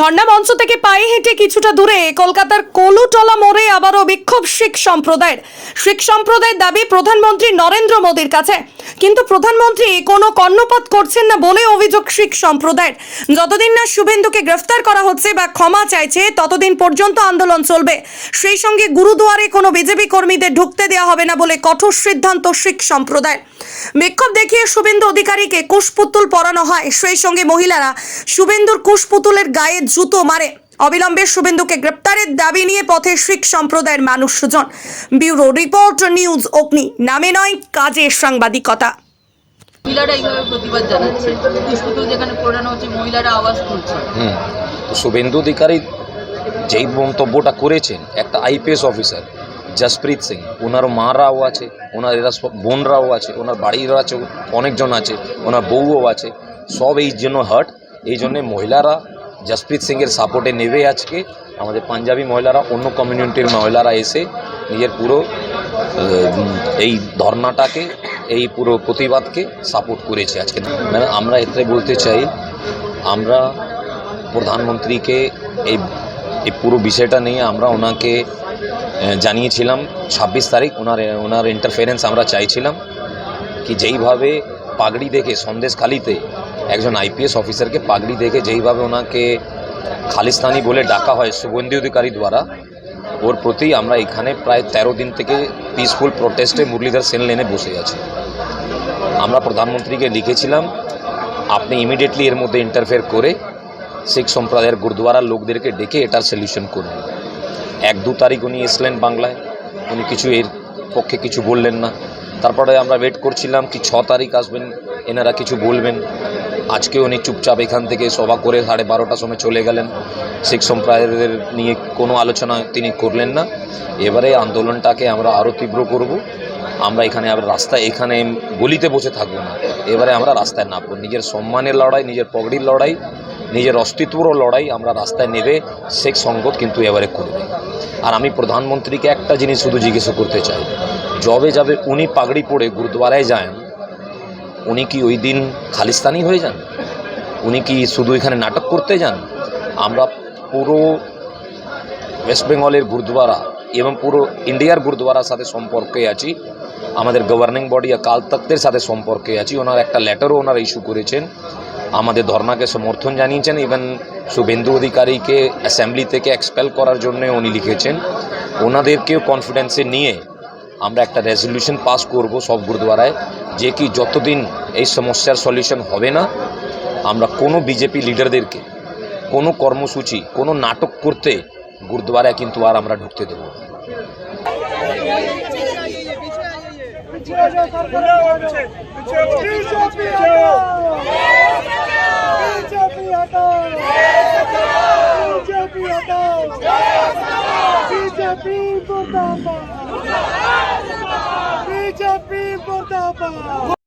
ধর্ণা মঞ্চ থেকে পায়ে হেঁটে কিছুটা দূরে কলকাতার কলুটলা মোড়ে বিক্ষোভ শিখ সম্প্রদায়ের শিখ সম্প্রদায়ের দাবি প্রধানমন্ত্রী নরেন্দ্র মোদীর কাছে। কিন্তু প্রধানমন্ত্রী কোনো কর্ণপাত করছেন না বলে অভিযোগ শিখ সম্প্রদায়ের। যতদিন না শুভেন্দুকে গ্রেফতার করা হচ্ছে বা ক্ষমা চাইছে, ততদিন পর্যন্ত আন্দোলন চলবে। সেই সঙ্গে গুরুদুয়ারে কোনো বিজেপি কর্মীদের ঢুকতে দেওয়া হবে না বলে কঠোর সিদ্ধান্ত শিখ সম্প্রদায় বিক্ষোভ দেখিয়ে শুভেন্দু অধিকারীকে কুশপুতুল পরানো হয়। সেই সঙ্গে মহিলারা শুভেন্দুর কুশপুতুলের গায়ে জুতো মারে। অবিলম্বে শুভেন্দুকে গ্রেপ্তারের দাবি নিয়ে পথে শিখ সম্প্রদায়ের মানুষজন। ব্যুরো রিপোর্ট নিউজ অগ্নি। নামে নয় কাজে সাংবাদিকতা। মহিলারা এইভাবে প্রতিবাদ জানাচ্ছে। পুষ্পতুল যেখানে পড়ানো হচ্ছে মহিলারা আওয়াজ তুলছে। হুম। তো শুভেন্দু অধিকারী যেই মন্তব্যটা করেছেন একটা আইপিএস অফিসার জসপ্রীত সিং ওনার মারাও আছে ওনার এরা বোনরাও আছে ওনার বাড়ির আছে অনেকজন আছে ওনার বউও আছে সব এই জন্য হার্ট এই জন্যে মহিলারা জসপ্রীত সিংয়ের সাপোর্টে নেবে আজকে। আমাদের পাঞ্জাবি মহিলারা, অন্য কমিউনিটির মহিলারা এসে নিজের পুরো এই ধর্নাটাকে, এই পুরো প্রতিবাদকে সাপোর্ট করেছে আজকে। মানে আমরা এতে বলতে চাই, আমরা প্রধানমন্ত্রীকে এই এই পুরো বিষয়টা নিয়ে আমরা ওনাকে জানিয়েছিলাম, ছাব্বিশ তারিখ ওনার ওনার ইন্টারফেরেন্স আমরা চাইছিলাম, কি যেইভাবে পাগড়ি দেখে, সন্দেশখালিতে একজন আইপিএস অফিসারকে পাগড়ি দেখে যেইভাবে ওনাকে খালিস্তানি বলে ডাকা হয় সুগন্ধি অধিকারী দ্বারা, ওর প্রতি আমরা এখানে প্রায় তেরো দিন থেকে পিসফুল প্রোটেস্টে মুরলীধর সেন লেনে বসে আছি। আমরা প্রধানমন্ত্রীকে লিখেছিলাম, আপনি ইমিডিয়েটলি এর মধ্যে ইন্টারফেয়ার করে শিখ সম্প্রদায়ের গুরুদুয়ারার লোকদেরকে ডেকে এটার সলিউশন করুন। এক দু তারিখ উনি এসলেন বাংলায়, উনি কিছু এর পক্ষে কিছু বললেন না। তারপরে আমরা ওয়েট করছিলাম কি ছ তারিখ আসবেন, এনারা কিছু বলবেন। আজকে উনি চুপচাপ এখান থেকে সভা করে সাড়ে বারোটার সময় চলে গেলেন। শিখ সম্প্রদায়ের নিয়ে কোনো আলোচনা তিনি করলেন না। এবারে আন্দোলনটাকে আমরা আরও তীব্র করব। আমরা এখানে আবার রাস্তায় এখানে গলিতে বসে থাকব না। এবারে আমরা রাস্তায় নামবো। নিজের সম্মানের লড়াই, নিজের পগড়ির লড়াই, নিজের অস্তিত্বরও লড়াই আমরা রাস্তায় নেবে, শেখ সঙ্গত কিন্তু এবারে করবে। আর আমি প্রধানমন্ত্রীকে একটা জিনিস শুধু জিজ্ঞেস করতে চাই যবে যাবে উনি পাগড়ি পরে গুরুদ্বারায় যান, উনি কি ওই দিন খালিস্তানি হয়ে যান? উনি কি শুধু এখানে নাটক করতে যান? আমরা পুরো ওয়েস্ট বেঙ্গলের গুরুদ্বারা এবং পুরো ইন্ডিয়ার গুরুদ্বারার সাথে সম্পর্কে আছি। আমাদের গভর্নিং বডি কাল তক্তের সাথে সম্পর্কে আছি। ওনার একটা লেটারও ওনারা ইস্যু করেছেন। আমাদের ধর্নাকে সমর্থন জানিয়েছেন। ইভেন শুভেন্দু অধিকারীকে অ্যাসেম্বলি থেকে এক্সপেল করার জন্য উনি লিখেছেন। ওনাদেরকেও কনফিডেন্সে নিয়ে আমরা একটা রেজলিউশন পাস করব সব গুরুদ্বারায় যে কি যতদিন এই সমস্যার সলিউশন হবে না, আমরা কোনো বিজেপি লিডারদেরকে কোনো কর্মসূচি, কোনো নাটক করতে গুরুদ্বারায় কিন্তু আর আমরা ঢুকতে দেব না। people, Papa. Teach your people, Papa.